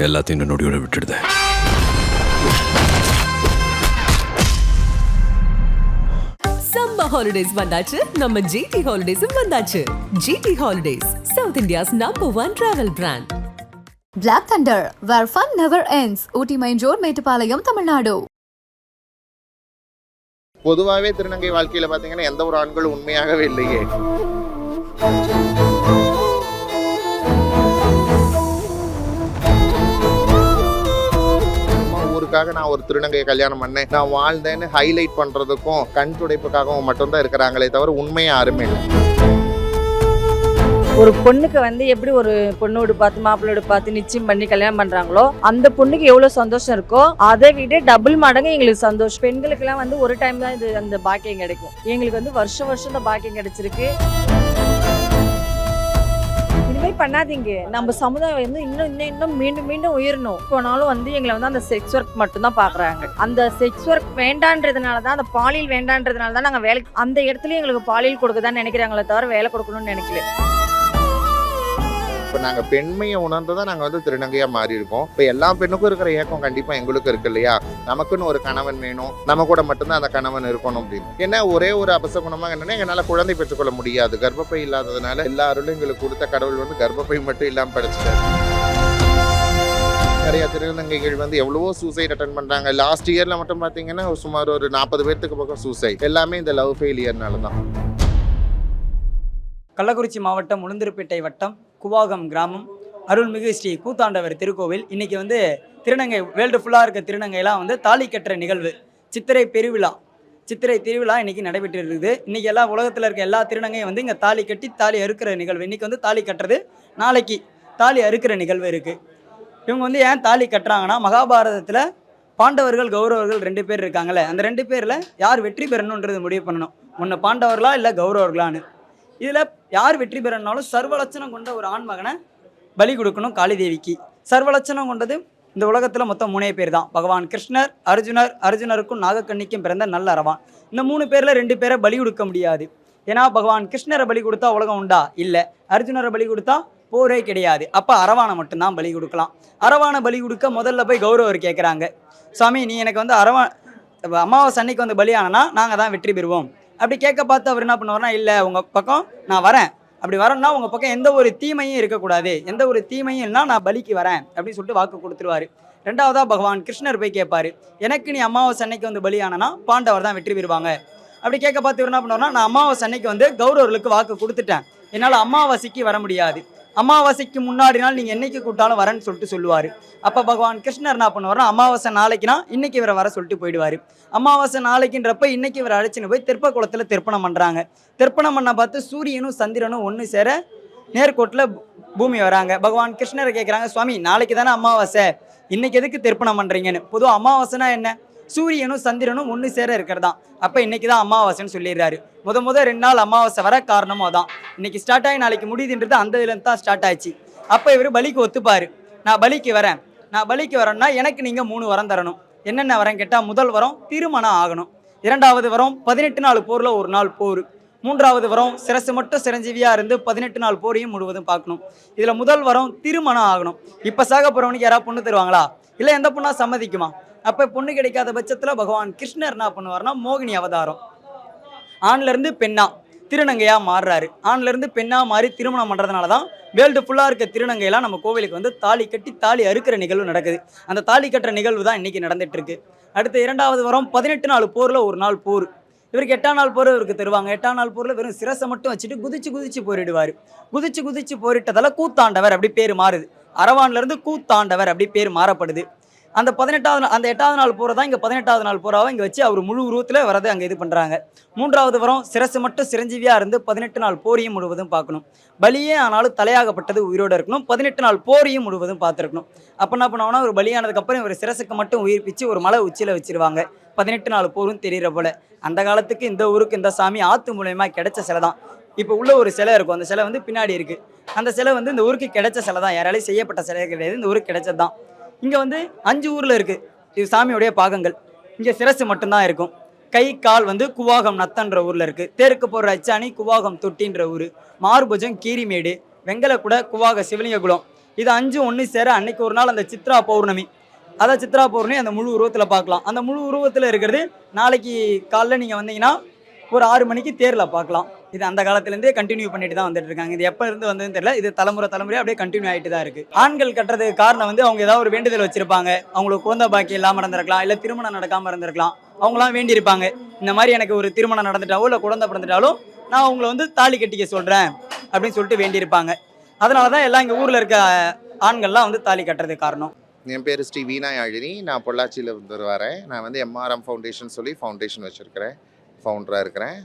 எல்லாத்தையும் இந்த நொடியோட விட்டுடுது. Summer holidays வந்தாச்சு. நம்ம ஜிடி ஹாலிடேஸும் வந்தாச்சு. GT holidays South India's number one travel brand Black Thunder, where fun never ends. Ooty main road Mettupalayam Tamil Nadu பொதுவாகவே திருநங்கை வாழ்க்கையில பாத்தீங்கன்னா எந்த ஒரு ஆண்களும் உண்மையாகவே இல்லையே. சும்மா நான் ஒரு திருநங்கையை கல்யாணம் பண்ணேன். நான் வாழ்ந்தேன்னு ஹைலைட் பண்றதுக்கும் கண் துடைப்புக்காகவும் மட்டும்தான் இருக்கிறாங்களே தவிர உண்மையா யாருமே இல்லை. ஒரு பொண்ணுக்கு வந்து எப்படி ஒரு பொண்ணோடு பார்த்து மாப்பிள்ளோடு பார்த்து நிச்சயம் பண்ணி கல்யாணம் பண்றாங்களோ அந்த பொண்ணுக்கு எவ்வளவு சந்தோஷம் இருக்கோ அதை விட டபுள் மடங்கு எங்களுக்கு சந்தோஷம். பெண்களுக்கெல்லாம் வந்து ஒரு டைம் தான் இது அந்த பாக்கியம் கிடைக்கும். எங்களுக்கு வந்து வருஷம் வருஷம் இந்த பாக்கியம் கிடைச்சிருக்கு. இனிமேல் பண்ணாதீங்க. நம்ம சமுதாயம் வந்து இன்னும் இன்னும் இன்னும் மீண்டும் மீண்டும் உயரணும். போனாலும் வந்து எங்களை வந்து அந்த செக்ஸ் ஒர்க் மட்டும்தான் பார்க்குறாங்க. பாக்குறாங்க அந்த செக்ஸ் ஒர்க் வேண்டான்றதுனால தான் அந்த பாலியல் வேண்டான்றதுனால தான் நாங்கள் வேலைக்கு அந்த இடத்துல எங்களுக்கு பாலியல் கொடுக்க தான் நினைக்கிறாங்களே தவிர வேலை கொடுக்கணும்னு நினைக்கல. இப்போ நாங்கள் பெண்மையை உணர்ந்து தான் நாங்கள் வந்து திருநங்கையாக மாறி இருக்கோம் இப்போ எல்லா பெண்ணுக்கும் இருக்கிற ஏக்கம் கண்டிப்பாக எங்களுக்கும் இருக்கு இல்லையா? நமக்குன்னு ஒரு கணவன் வேணும். நம்ம கூட மட்டும்தான் அந்த கணவன் இருக்கணும் அப்படின்னு. ஏன்னா ஒரே ஒரு அபசகுணமாக என்னன்னா எங்களால் குழந்தை பெற்றுக்கொள்ள முடியாது. கர்ப்பப்பை இல்லாததுனால எல்லா அருளும் எங்களுக்கு கொடுத்த கடவுள் வந்து கர்ப்பப்பை மட்டும் இல்லாமல் படைச்சிட்டாரு. நிறைய திருநங்கைகள் வந்து எவ்வளவோ சூசைட் அட்டன் பண்றாங்க. லாஸ்ட் இயர்ல மட்டும் பாத்தீங்கன்னா சுமார் ஒரு நாற்பது பேர்த்துக்கு பக்கம் சூசைட் எல்லாமே இந்த லவ் ஃபெயிலியர்னால தான் கள்ளக்குறிச்சி மாவட்டம் உளுந்திருப்பேட்டை வட்டம் குவாகம் கிராமம். அருள்மிகு ஸ்ரீ கூத்தாண்டவர் திருக்கோவில். இன்றைக்கி வந்து திருநங்கை வேர்ல்டு ஃபுல்லாக இருக்க திருநங்கைலாம் வந்து தாலி கட்டுற நிகழ்வு. சித்திரை பெருவிழா. சித்திரை திருவிழா இன்றைக்கி நடைபெற்று இருக்குது இன்றைக்கி எல்லா உலகத்தில் இருக்க எல்லா திருநங்கையும் வந்து இங்கே தாலி கட்டி தாலி அறுக்கிற நிகழ்வு. இன்றைக்கி வந்து தாலி கட்டுறது நாளைக்கு தாலி அறுக்கிற நிகழ்வு இருக்குது இவங்க வந்து ஏன் தாலி கட்டுறாங்கன்னா மகாபாரதத்தில் பாண்டவர்கள் கௌரவர்கள் ரெண்டு பேர் இருக்காங்கல்ல. அந்த ரெண்டு பேரில் யார் வெற்றி பெறணுன்றது முடிவு பண்ணணும். ஒன்று பாண்டவர்களா இல்லை கௌரவர்களான்னு. இதில் யார் வெற்றி பெறனாலும் சர்வலட்சணம் கொண்ட ஒரு ஆண் மகனை பலி கொடுக்கணும் காளி தேவிக்கு சர்வலட்சணம் கொண்டது இந்த உலகத்தில் மொத்தம் மூணே பேர் தான். பகவான் கிருஷ்ணர் அர்ஜுனர் அர்ஜுனருக்கும் நாகக்கண்ணிக்கும் பிறந்த நல்ல அரவான் இந்த மூணு பேரில் ரெண்டு பேரை பலி கொடுக்க முடியாது. ஏன்னா பகவான் கிருஷ்ணரை பலி கொடுத்தா உலகம் உண்டா? இல்லை. அர்ஜுனரை பலி கொடுத்தா போரே கிடையாது. அப்போ அரவானை மட்டும்தான் பலி கொடுக்கலாம். அரவானை பலி கொடுக்க முதல்ல போய் கௌரவர் கேட்குறாங்க சுவாமி நீ எனக்கு வந்து அரவா அமாவாசை அன்னைக்கு வந்து பலியானனா? நாங்கள் தான் வெற்றி பெறுவோம். அப்படி கேட்க பார்த்து அவர் என்ன பண்ணுவார்னா இல்லை உங்கள் பக்கம் நான் வரேன். அப்படி வரேன்னா உங்கள் பக்கம் எந்த ஒரு தீமையும் இருக்கக்கூடாது. எந்த ஒரு தீமையும் இல்லைனா நான் பலிக்கு வரேன். அப்படின்னு சொல்லிட்டு வாக்கு கொடுத்துருவாரு. ரெண்டாவதாக பகவான் கிருஷ்ணர் போய் கேட்பார் எனக்கு நீ அம்மாவாசை அன்னைக்கு வந்து பலியானனா பாண்டவர் தான் வெற்றி பெறுவாங்க. அப்படி கேட்க பார்த்து இவர் என்ன பண்ணுவார்னா நான் அம்மாவாசை அன்னைக்கு வந்து கௌரவர்களுக்கு வாக்கு கொடுத்துட்டேன். என்னால் அமாவாசைக்கு வர முடியாது. அமாவாசைக்கு முன்னாடி நாள் நீங்கள் என்னைக்கு கூப்பிட்டாலும் வரேன்னு சொல்லிட்டு சொல்லுவார். அப்போ பகவான் கிருஷ்ணர் என்ன பண்ணுவார்னா அமாவாசை நாளைக்குனா இன்னைக்கு இவரை வர சொல்லிட்டு போயிடுவார். அமாவாசை நாளைக்குன்றப்ப இன்னைக்கு இவரை அழைச்சின்னு போய் தெற்ப குளத்தில் திருப்பணம் பண்ணுறாங்க திருப்பணம் பண்ண பார்த்து சூரியனும் சந்திரனும் ஒன்று சேர நேர்கோட்டில் பூமி வராங்க. பகவான் கிருஷ்ணரை கேட்குறாங்க சுவாமி நாளைக்கு தானே அமாவாசை. இன்னைக்கு எதுக்கு திருப்பணம் பண்ணுறீங்கன்னு பொதுவாக அமாவாசைனா என்ன? சூரியனும் சந்திரனும் ஒன்று சேர இருக்கிறதா? அப்போ இன்னைக்கு தான் அமாவாசைன்னு சொல்லிடுறாரு. முத முத ரெண்டு நாள் அமாவாசை வர காரணமும் அதான். இன்னைக்கு ஸ்டார்ட் ஆகி நாளைக்கு முடியுதுன்றது அந்த இதுலேருந்து தான் ஸ்டார்ட் ஆச்சு. அப்போ இவர் பலிக்கு ஒத்துப்பார். நான் பலிக்கு வரேன். நான் பலிக்கு வரேன்னா எனக்கு நீங்கள் மூணு வரம் தரணும். என்னென்ன வரம் கேட்டால் முதல் வரம் திருமணம் ஆகணும். இரண்டாவது வரம் பதினெட்டு நாள் போரில் ஒரு நாள் போர். மூன்றாவது வரம் சிரசு மட்டும் சிரஞ்சீவியாக இருந்து பதினெட்டு நாள் போரையும் முழுவதும் பார்க்கணும். இதில் முதல் வரம் திருமணம் ஆகணும். இப்போ சாக போகிறவனுக்கு யாராவது பொண்ணு தருவாங்களா? இல்லை எந்த பொண்ணாக சம்மதிக்குமா? அப்போ பொண்ணு கிடைக்காத பட்சத்தில் பகவான் கிருஷ்ணர் என்ன பண்ணுவார்னா மோகினி அவதாரம். ஆண்ல இருந்து பெண்ணா திருநங்கையா மாறுறாரு. ஆண்ல இருந்து பெண்ணா மாறி திருமணம் பண்ணுறதுனால தான் வேர்ல்டு ஃபுல்லா இருக்க திருநங்கையெல்லாம் நம்ம கோவிலுக்கு வந்து தாலி கட்டி தாலி அறுக்கிற நிகழ்வு நடக்குது. அந்த தாலி கட்டுற நிகழ்வு தான் இன்னைக்கு நடந்துட்டு இருக்கு அடுத்து இரண்டாவது வாரம் பதினெட்டு நாள் போர்ல ஒரு நாள் போர். இவருக்கு எட்டாம் நாள் போர் இவருக்கு தருவாங்க. எட்டாம் நாள் போரில் வெறும் சிரசை மட்டும் வச்சுட்டு குதிச்சு குதிச்சு போரிடுவார். குதிச்சு குதிச்சு போரிட்டதால கூத்தாண்டவர் அப்படி பேர் மாறுது. அரவான்லேருந்து கூத்தாண்டவர் அப்படி பேர் மாறப்படுது. அந்த பதினெட்டாவது அந்த எட்டாவது நாள் போகிறதா இங்கே பதினெட்டாவது நாள் போகிறாவை இங்கே வச்சு அவர் முழு உருவத்தில் வரதை அங்கே இது பண்ணுறாங்க மூன்றாவது வரம் சிரசு மட்டும் சிரஞ்சீவியாக இருந்து பதினெட்டு நாள் போரியும் முழுவதும் பார்க்கணும். பலியே ஆனாலும் தலையாகப்பட்டது உயிரோடு இருக்கணும். பதினெட்டு நாள் போரியும் முழுவதும் பார்த்துருக்கணும். அப்போ என்ன பண்ணுவாங்கன்னா ஒரு பலியானதுக்கப்புறம் இவர் சிரசுக்கு மட்டும் உயிர்ப்பிச்சு ஒரு மலை உச்சியில் வச்சிருவாங்க. பதினெட்டு நாள் போரும் தெரிகிற போல. அந்த காலத்துக்கு இந்த ஊருக்கு இந்த சாமி ஆற்று மூலயமா கிடைச்ச சிலை தான். இப்போ உள்ள ஒரு சிலை இருக்கும். அந்த சிலை வந்து பின்னாடி இருக்குது அந்த சிலை வந்து இந்த ஊருக்கு கிடைச்ச சிலை தான். யாராலையும் செய்யப்பட்ட சிலை கிடையாது. இந்த ஊருக்கு கிடைச்சது தான். இங்கே வந்து அஞ்சு ஊரில் இருக்குது இது சாமியுடைய பாகங்கள். இங்கே சிரசு மட்டும்தான் இருக்கும். கை கால் வந்து குவாகம் நத்தன்ற ஊரில் இருக்குது தேருக்கு போகிற அச்சாணி குவாகம் தொட்டின்ற ஊர். மார்புஜம் கீரிமேடு வெங்கலக்குட குவாக சிவலிங்ககுளம் இது அஞ்சு ஒன்று சேர அன்னைக்கு ஒரு நாள் அந்த சித்ரா பௌர்ணமி. அதான் சித்ரா பௌர்ணமி அந்த முழு உருவத்தில் பார்க்கலாம் அந்த முழு உருவத்தில் இருக்கிறது நாளைக்கு காலைல நீங்கள் வந்தீங்கன்னா ஒரு ஆறு மணிக்கு தேரில் பார்க்கலாம் இது அந்த காலத்துலேருந்தே கண்டினியூ பண்ணிட்டு தான் வந்துட்டு இருக்காங்க இது எப்போ இருந்து வந்ததுன்னு தெரியல. இது தலைமுறை தலைமுறை அப்படியே கண்டினியூ ஆகிட்டு தான் இருக்குது ஆண்கள் கட்டுறதுக்கு காரணம் வந்து அவங்க ஏதாவது ஒரு வேண்டுதல் வச்சிருப்பாங்க. அவங்களுக்கு குழந்தை பாக்கி இல்லாமல் இருந்திருக்கலாம். இல்லை திருமணம் நடக்காமல் இருந்திருக்கலாம். அவங்களாம் வேண்டியிருப்பாங்க. இந்த மாதிரி எனக்கு ஒரு திருமணம் நடந்துட்டாவோ இல்லை குழந்தை பிறந்துட்டாலும் நான் அவங்கள வந்து தாலி கட்டிக்க சொல்கிறேன் அப்படின்னு சொல்லிட்டு வேண்டியிருப்பாங்க. அதனால தான் எல்லாம் இங்கே ஊரில் இருக்க ஆண்கள்லாம் வந்து தாலி கட்டுறதுக்கு காரணம். என் பேர் ஸ்ரீ வீணா யாழினி. நான் பொள்ளாச்சியில் இருந்து வரேன். நான் வந்து எம்ஆர்எம் ஃபவுண்டேஷன் சொல்லி ஃபவுண்டேஷன் வச்சுருக்கிறேன். ஃபவுண்டராக இருக்கிறேன்.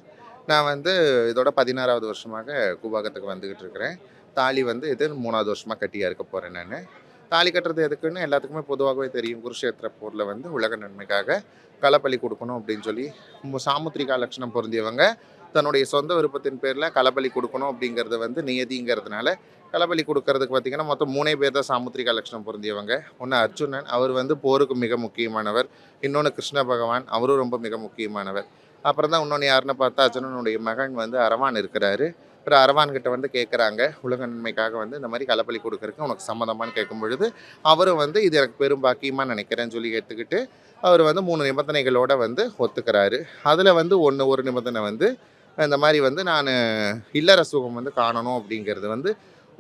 நான் வந்து இதோட பதினாறாவது வருஷமாக கூபாகத்துக்கு வந்துக்கிட்டு இருக்கிறேன். தாலி வந்து இது மூணாவது வருஷமாக கட்டியாக இருக்க போகிறேன் நான். தாலி கட்டுறது எதுக்குன்னு எல்லாத்துக்குமே பொதுவாகவே தெரியும். குருஷேத்திர போரில் வந்து உலக நன்மைக்காக களப்பலி கொடுக்கணும் அப்படின்னு சொல்லி மு- சாமுத்திரிகா லட்சணம் பொருந்தியவங்க தன்னுடைய சொந்த விருப்பத்தின் பேரில் களபலி கொடுக்கணும் அப்படிங்கிறது வந்து நியதிங்கிறதுனால களபலி கொடுக்கறதுக்கு பார்த்தீங்கன்னா மொத்தம் மூணே பேர் தான் சாமுத்திரிகா லட்சணம் பொருந்தியவங்க. ஒன்று அர்ஜுனன் அவர் வந்து போருக்கு மிக முக்கியமானவர். இன்னொன்று கிருஷ்ண பகவான் அவரும் ரொம்ப மிக முக்கியமானவர். அப்புறம் தான் இன்னொன்று யாருன்னு பார்த்தா அர்ஜுனனுடைய மகன் வந்து அரவான் இருக்கிறாரு. அப்புறம் அரவான்கிட்ட வந்து கேட்குறாங்க உலக நன்மைக்காக வந்து இந்த மாதிரி களப்பலி கொடுக்கறதுக்கு உனக்கு சம்மந்தமானு கேட்கும் பொழுது அவரும் வந்து இது எனக்கு பெரும் பாக்கியமாக நினைக்கிறேன்னு சொல்லி எடுத்துக்கிட்டு அவர் வந்து மூணு நிபந்தனைகளோடு வந்து ஒத்துக்கிறாரு. அதில் வந்து ஒன்று ஒரு நிபந்தனை வந்து இந்த மாதிரி வந்து நான் இல்லற சுகம் வந்து காணணும் அப்படிங்கிறது வந்து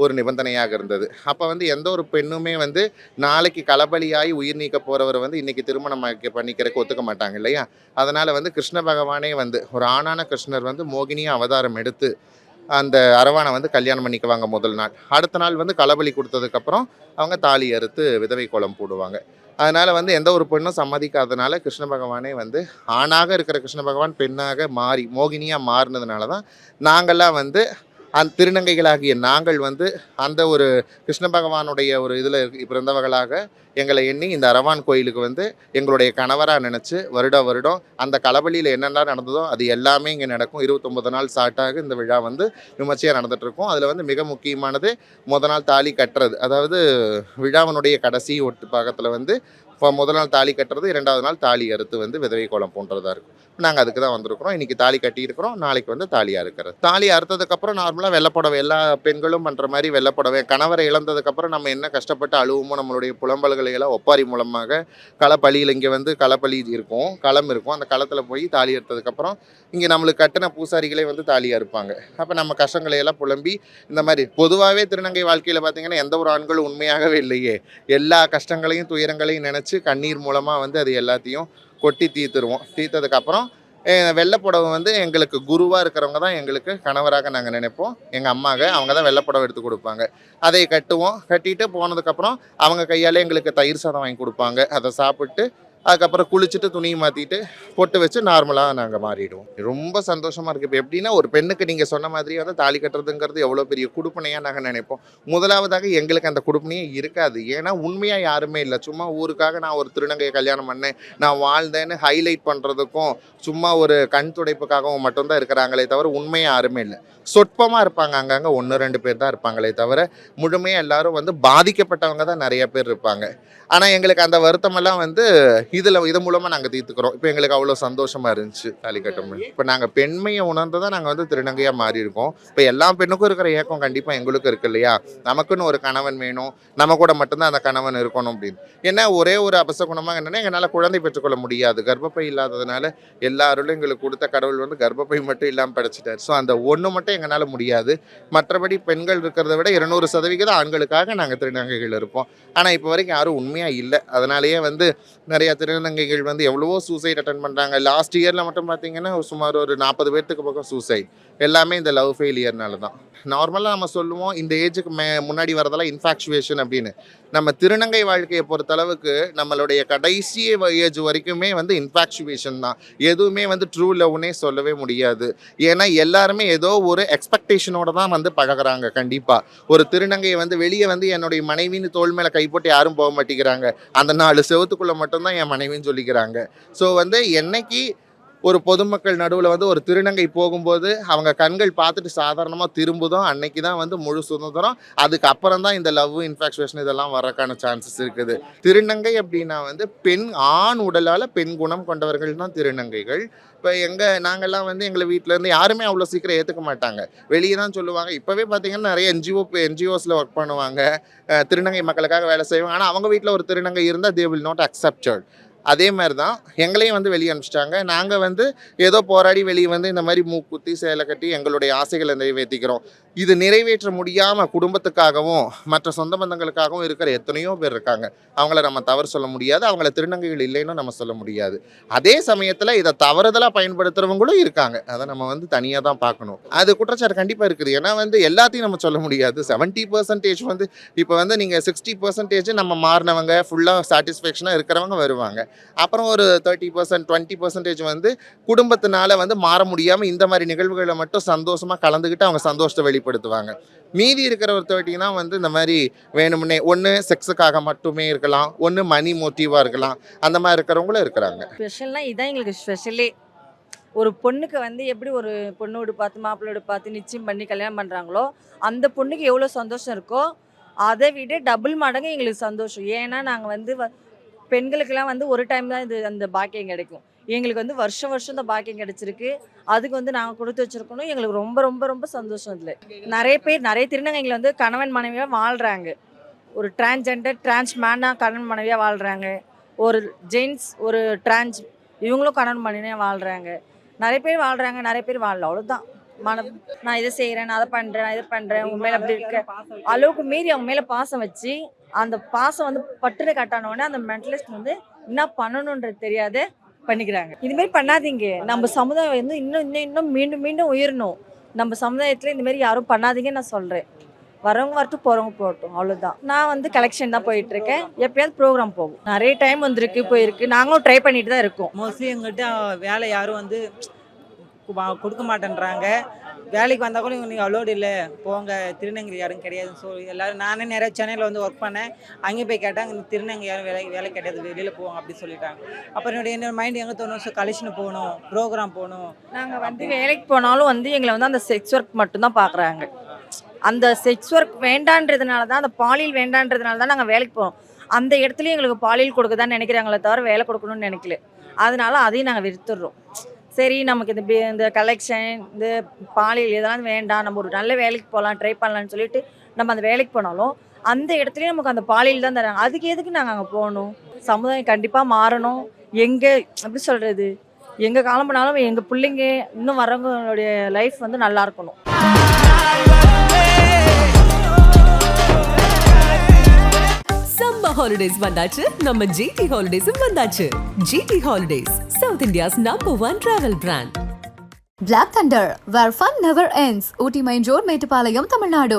ஒரு நிபந்தனையாக இருந்தது. அப்போ வந்து எந்த ஒரு பெண்ணுமே வந்து நாளைக்கு களபலியாகி உயிர் நீக்க போகிறவர் வந்து இன்றைக்கி திருமணம் பண்ணிக்கிறதுக்கு ஒத்துக்க மாட்டாங்க இல்லையா? அதனால் வந்து கிருஷ்ண பகவானே வந்து ஒரு ஆணான கிருஷ்ணர் வந்து மோகினியாக அவதாரம் எடுத்து அந்த அரவானை வந்து கல்யாணம் பண்ணிக்குவாங்க முதல் நாள். அடுத்த நாள் வந்து களபலி கொடுத்ததுக்கப்புறம் அவங்க தாலி அறுத்து விதவை கோலம் போடுவாங்க. அதனால் வந்து எந்த ஒரு பெண்ணும் சம்மதிக்காதனால கிருஷ்ண பகவானே வந்து ஆணாக இருக்கிற கிருஷ்ண பகவான் பெண்ணாக மாறி மோகினியாக மாறினதுனால தான் நாங்கள்லாம் வந்து அந்த திருநங்கைகளாகிய நாங்கள் வந்து அந்த ஒரு கிருஷ்ண பகவானுடைய ஒரு இதில் பிறந்தவர்களாக எங்களை எண்ணி இந்த அரவான் கோயிலுக்கு வந்து எங்களுடைய கணவராக நினச்சி வருடம் வருடம் அந்த களபலியில் என்னென்ன நடந்ததோ அது எல்லாமே இங்கே நடக்கும். இருபத்தொம்பது நாள் ஸ்டார்ட்டாக இந்த விழா வந்து விமர்சையாக நடந்துட்டு அதில் வந்து மிக முக்கியமானது முத நாள் தாலி கட்டுறது. அதாவது விழாவினுடைய கடைசி ஒட்டு பாகத்தில் வந்து இப்போ முதல் நாள் தாலி கட்டுறது இரண்டாவது நாள் தாலி அறுத்து வந்து விதவை கோலம் போன்றதாக இருக்கும். நாங்கள் அதுக்கு தான் வந்திருக்கிறோம். இன்றைக்கி தாலி கட்டியிருக்கிறோம். நாளைக்கு வந்து தாலியாக இருக்கிறது. தாலி அறுத்ததுக்கப்புறம் நார்மலாக வெள்ளப்புடவை எல்லா பெண்களும் பண்ணுற மாதிரி வெள்ளப்புடவை கணவரை இழந்ததுக்கப்புறம் நம்ம என்ன கஷ்டப்பட்டு அழுவோமோ நம்மளுடைய புலம்பல்களை எல்லாம் ஒப்பாரி மூலமாக களப்பலியில் இங்கே வந்து களப்பலி இருக்கும் களம் இருக்கும். அந்த களத்தில் போய் தாலி அறுத்ததுக்கப்புறம் இங்கே நம்மளுக்கு கட்டின பூசாரிகளே வந்து தாலியாக அறுப்பாங்க அப்போ நம்ம கஷ்டங்களை எல்லாம் புலம்பி இந்த மாதிரி பொதுவாகவே திருநங்கை வாழ்க்கையில் பார்த்தீங்கன்னா எந்த ஒரு ஆண்களும் உண்மையாகவே இல்லையே. எல்லா கஷ்டங்களையும் துயரங்களையும் நினச்சி கண்ணீர் மூலமாக வந்து அது எல்லாத்தையும் கொட்டி தீர்த்துருவோம் தீர்த்ததுக்கப்புறம் வெள்ளைப்புடவை வந்து எங்களுக்கு குருவாக இருக்கிறவங்க தான் எங்களுக்கு கணவராக நாங்கள் நினைப்போம். எங்கள் அம்மாவை அவங்க தான் வெள்ளைப்புடவை எடுத்து கொடுப்பாங்க. அதை கட்டுவோம். கட்டிட்டு போனதுக்கப்புறம் அவங்க கையால் எங்களுக்கு தயிர் சாதம் வாங்கி கொடுப்பாங்க. அதை சாப்பிட்டு அதுக்கப்புறம் குளிச்சுட்டு துணியை மாற்றிட்டு பொட்டு வச்சு நார்மலாக நாங்கள் மாறிடுவோம். ரொம்ப சந்தோஷமாக இருக்குது இப்போ எப்படின்னா ஒரு பெண்ணுக்கு நீங்கள் சொன்ன மாதிரி வந்து தாலி கட்டுறதுங்கிறது எவ்வளோ பெரிய குடுப்பனையாக நாங்கள் நினைப்போம். முதலாவதாக எங்களுக்கு அந்த குடுப்பனையே இருக்காது. ஏன்னா உண்மையாக யாருமே இல்லை. சும்மா ஊருக்காக நான் ஒரு திருநங்கையை கல்யாணம் பண்ணேன். நான் வாழ்ந்தேன்னு ஹைலைட் பண்ணுறதுக்கும் சும்மா ஒரு கண் துடைப்புக்காகவும் மட்டும்தான் இருக்கிறாங்களே தவிர உண்மையாக யாருமே இல்லை. சொற்பமாக இருப்பாங்க. அங்கங்கே ஒன்று ரெண்டு பேர் தான் இருப்பாங்களே தவிர முழுமையாக எல்லாரும் வந்து பாதிக்கப்பட்டவங்க தான் நிறைய பேர் இருப்பாங்க. ஆனால் எங்களுக்கு அந்த வருத்தமெல்லாம் வந்து இதில் இது மூலமாக நாங்கள் தீர்த்துக்கிறோம். இப்போ எங்களுக்கு அவ்வளோ சந்தோஷமாக இருந்துச்சு தாலி இப்போ நாங்கள் பெண்மையை உணர்ந்து தான் நாங்கள் வந்து திருநங்கையாக மாறி இருக்கோம் இப்போ எல்லா பெண்ணுக்கும் இருக்கிற ஏக்கம் கண்டிப்பாக எங்களுக்கும் இருக்கு இல்லையா? நமக்குன்னு ஒரு கணவன் வேணும். நம்ம கூட மட்டும்தான் அந்த கணவன் இருக்கணும் அப்படின்னு. ஏன்னா ஒரே ஒரு அபசகுணமாக என்னென்னா எங்களால் குழந்தை பெற்றுக்கொள்ள முடியாது. கர்ப்பப்பை இல்லாததுனால எல்லா அருளும் எங்களுக்கு கொடுத்த கடவுள் வந்து கர்ப்பப்பை மட்டும் இல்லாமல் படைச்சிட்டார். ஸோ அந்த ஒன்று மட்டும் எங்களால் முடியாது. மற்றபடி பெண்கள் இருக்கிறத விட இருநூறு சதவிகிதம் ஆண்களுக்காக நாங்கள் திருநங்கைகள் இருப்போம். ஆனால் இப்போ வரைக்கும் யாரும் உண்மையாக இல்லை. அதனாலேயே வந்து நிறைய திருநங்கைகள் வந்து எவ்வளவோ சூசைட் அட்டன் பண்ணுறாங்க லாஸ்ட் இயரில் மட்டும் பார்த்தீங்கன்னா சுமார் ஒரு நாற்பது பேர்த்துக்கு பக்கம் சூசைட் எல்லாமே இந்த லவ் ஃபெயிலியர்னால தான் நார்மலாக நம்ம சொல்லுவோம் இந்த ஏஜுக்கு மே முன்னாடி வரதெல்லாம் இன்ஃபாக்சுவேஷன் அப்படின்னு. நம்ம திருநங்கை வாழ்க்கையை பொறுத்தளவுக்கு நம்மளுடைய கடைசி ஏஜ் வரைக்குமே வந்து இன்ஃபாக்சுவேஷன் தான். எதுவுமே வந்து ட்ரூ லவ்னே சொல்லவே முடியாது. ஏன்னா எல்லாருமே ஏதோ ஒரு எக்ஸ்பெக்டேஷனோட தான் வந்து பழகுறாங்க கண்டிப்பாக ஒரு திருநங்கையை வந்து வெளியே வந்து என்னுடைய மனைவின்னு தோல் மேலே கை போட்டு யாரும் போக மாட்டேங்கிறாங்க. அந்த நாலு செவத்துக்குள்ளே மட்டும்தான் என் மனைவின்னு சொல்லிக்கிறாங்க. ஸோ வந்து என்னைக்கு ஒரு பொதுமக்கள் நடுவில் வந்து ஒரு திருநங்கை போகும்போது அவங்க கண்கள் பார்த்துட்டு சாதாரணமாக திரும்புதோ அன்னைக்கு தான் வந்து முழு சுதந்திரம். அதுக்கப்புறம் தான் இந்த லவ் இன்ஃபாக்சுவேஷன் இதெல்லாம் வரக்கான சான்சஸ் இருக்குது. திருநங்கை அப்படின்னா வந்து பெண் ஆண் உடலால் பெண் குணம் கொண்டவர்கள் தான் திருநங்கைகள். இப்போ எங்கள் நாங்கள்லாம் வந்து எங்களை வீட்டில் இருந்து யாருமே அவ்வளோ சீக்கிரம் ஏற்றுக்க மாட்டாங்க. வெளியே தான் சொல்லுவாங்க. இப்போவே பார்த்தீங்கன்னா நிறைய என்ஜிஓ என்ஜிஓஸில் ஒர்க் பண்ணுவாங்க. திருநங்கை மக்களுக்காக வேலை செய்வாங்க. ஆனால் அவங்க வீட்டில் ஒரு திருநங்கை இருந்தால் தே வில் நாட் அக்செப்டட் அதே மாதிரி தான் எங்களையும் வந்து வெளியே அனுப்பிச்சிட்டாங்க. நாங்கள் வந்து ஏதோ போராடி வெளியே வந்து இந்த மாதிரி மூக்குத்தி சேலை கட்டி எங்களுடைய ஆசைகளை நிறைவேற்றிக்கிறோம் இது நிறைவேற்ற முடியாமல் குடும்பத்துக்காகவும் மற்ற சொந்த பந்தங்களுக்காகவும் இருக்கிற எத்தனையோ பேர் இருக்காங்க. அவங்கள நம்ம தவறு சொல்ல முடியாது. அவங்கள திருநங்கைகள் இல்லைன்னு நம்ம சொல்ல முடியாது. அதே சமயத்தில் இதை தவறுதலாக பயன்படுத்துகிறவங்களும் இருக்காங்க. அதை நம்ம வந்து தனியாக தான் பார்க்கணும். அது குற்றச்சாட்டு கண்டிப்பாக இருக்குது. ஏன்னா வந்து எல்லாத்தையும் நம்ம சொல்ல முடியாது. செவன்ட்டி பர்சன்டேஜ் வந்து இப்போ வந்து நீங்கள் சிக்ஸ்டி பர்சன்டேஜ் நம்ம மாறினவங்க ஃபுல்லாக சாட்டிஸ்ஃபேக்ஷனாக இருக்கிறவங்க வருவாங்க. அப்புறம் ஒரு தேர்ட்டி பர்சன்ட் டுவெண்ட்டி பர்சன்டேஜ் வந்து குடும்பத்தினால வந்து மாற முடியாமல் இந்த மாதிரி நிகழ்வுகளை மட்டும் சந்தோஷமாக கலந்துக்கிட்டு அவங்க சந்தோஷத்தை வெளிப்படுத்துவாங்க. மீதி இருக்கிற ஒரு வந்து இந்த மாதிரி வேணும்னே ஒன்று செக்ஸுக்காக மட்டுமே இருக்கலாம் ஒன்று மணி மோட்டிவாக இருக்கலாம் அந்த மாதிரி இருக்கிறவங்களும் இருக்கிறாங்க. ஸ்பெஷல்னா இதான் எங்களுக்கு ஸ்பெஷலே ஒரு பொண்ணுக்கு வந்து எப்படி ஒரு பொண்ணோடு பார்த்து மாப்பிள்ளை பார்த்து நிச்சயம் பண்ணி கல்யாணம் பண்ணுறாங்களோ அந்த பொண்ணுக்கு எவ்வளோ சந்தோஷம் இருக்கோ அதை விட டபுள் மடங்கு எங்களுக்கு சந்தோஷம். ஏன்னா நாங்கள் வந்து வ- பெண்களுக்கெல்லாம் வந்து ஒரு டைம் தான் இது அந்த பாக்கியம் கிடைக்கும். எங்களுக்கு வந்து வருஷம் வருஷம் இந்த பாக்கியம் கிடைச்சிருக்கு. அதுக்கு வந்து நாங்கள் கொடுத்து வச்சிருக்கணும். எங்களுக்கு ரொம்ப ரொம்ப ரொம்ப சந்தோஷம் இதில். நிறைய பேர் நிறைய திருநங்கைகள் வந்து கணவன் மனைவியாக வாழ்கிறாங்க ஒரு டிரான்ஸ்ஜெண்டர் டிரான்ஸ்மேனாக கணவன் மனைவியாக வாழ்கிறாங்க ஒரு ஜென்ஸ் ஒரு டிரான்ஸ் இவங்களும் கணவன் மனைவியாக வாழ்கிறாங்க நிறைய பேர் வாழ்கிறாங்க நிறைய பேர் வாழல. அவ்வளோதான் மன நான் இதை செய்கிறேன் நான் அதை பண்ணுறேன் நான் இதை பண்ணுறேன் உன் மேலே அப்படி இருக்க. அளவுக்கு மீறி அவங்க மேலே பாசம் வச்சு அந்த பாசம் வந்து பட்டுன்னு கட்டான உடனே அந்த மென்டலிஸ்ட் வந்து என்ன பண்ணணுன்றது தெரியாது. பண்ணிக்கிறாங்க. இதுமாரி பண்ணாதீங்க. நம்ம சமுதாயம் வந்து இன்னும் இன்னும் இன்னும் மீண்டும் மீண்டும் உயரணும். நம்ம சமுதாயத்தில் இந்த மாதிரி யாரும் பண்ணாதீங்கன்னு நான் சொல்கிறேன் வரவங்க வரட்டும் போகிறவங்க போகட்டும். அவ்வளோதான் நான் வந்து கலெக்ஷன் தான் போயிட்டு இருக்கேன் எப்பயாவது ப்ரோக்ராம் போகும். நிறைய டைம் வந்திருக்கு போயிருக்கு. நாங்களும் ட்ரை பண்ணிட்டு தான் இருக்கோம். மோஸ்ட்லி எங்கள்கிட்ட வேலை யாரும் வந்து வா- கொடுக்க மாட்டேன்றாங்க. வேலைக்கு வந்தால் கூட நீங்கள் அலோடு இல்லை. போங்க திருநங்கை யாரும் கிடையாதுன்னு சொல்லி எல்லோரும் நானே நிறைய சென்னையில் வந்து ஒர்க் பண்ணேன். அங்கே போய் கேட்டாங்க அங்கே திருநங்கை யாரும் வேலை வேலை கிடையாது. வெளியில் போவாங்க அப்படின்னு சொல்லிட்டாங்க. அப்புறம் என்னுடைய என்னோட மைண்ட் எங்கே தோணும் கலெக்ஷன் போகணும் ப்ரோக்ராம் போகணும். நாங்கள் வந்து வேலைக்கு போனாலும் வந்து எங்களை வந்து அந்த செக்ஸ் ஒர்க் மட்டும்தான் பார்க்குறாங்க அந்த செக்ஸ் ஒர்க் வேண்டான்றதுனால தான் அந்த பாலியல் வேண்டான்றதுனால தான் நாங்கள் வேலைக்கு போகிறோம் அந்த இடத்துலையும் எங்களுக்கு பாலியல் கொடுக்க தான் நினைக்கிறாங்களே தவிர வேலை கொடுக்கணும்னு நினைக்கல. அதனால அதையும் நாங்கள் விருத்துடுறோம் சரி நமக்கு இந்த இந்த கலெக்ஷன் இந்த பாலியல் இதெல்லாம் வேண்டாம். நம்ம ஒரு நல்ல வேலைக்கு போகலாம் ட்ரை பண்ணலாம்னு சொல்லிட்டு நம்ம அந்த வேலைக்கு போனாலும் அந்த இடத்துலயே நமக்கு அந்த பாலியல் தான் தராங்க. அதுக்கு எதுக்கு நாங்கள் அங்கே போகணும்? சமுதாயம் கண்டிப்பாக மாறணும். எங்கே எப்படி சொல்கிறது எங்கே காலம் பண்ணாலும் எங்கள் பிள்ளைங்க இன்னும் வரவங்களுடைய லைஃப் வந்து நல்லா இருக்கணும். சம்மர் ஹாலிடேஸ் வந்தாச்சு நம்ம ஜிடி ஹாலிடேஸும் வந்தாச்சு GT holidays South India's number one travel brand Black Thunder, where fun never ends. Ooty Main Road, Metupalayam, Tamil Nadu.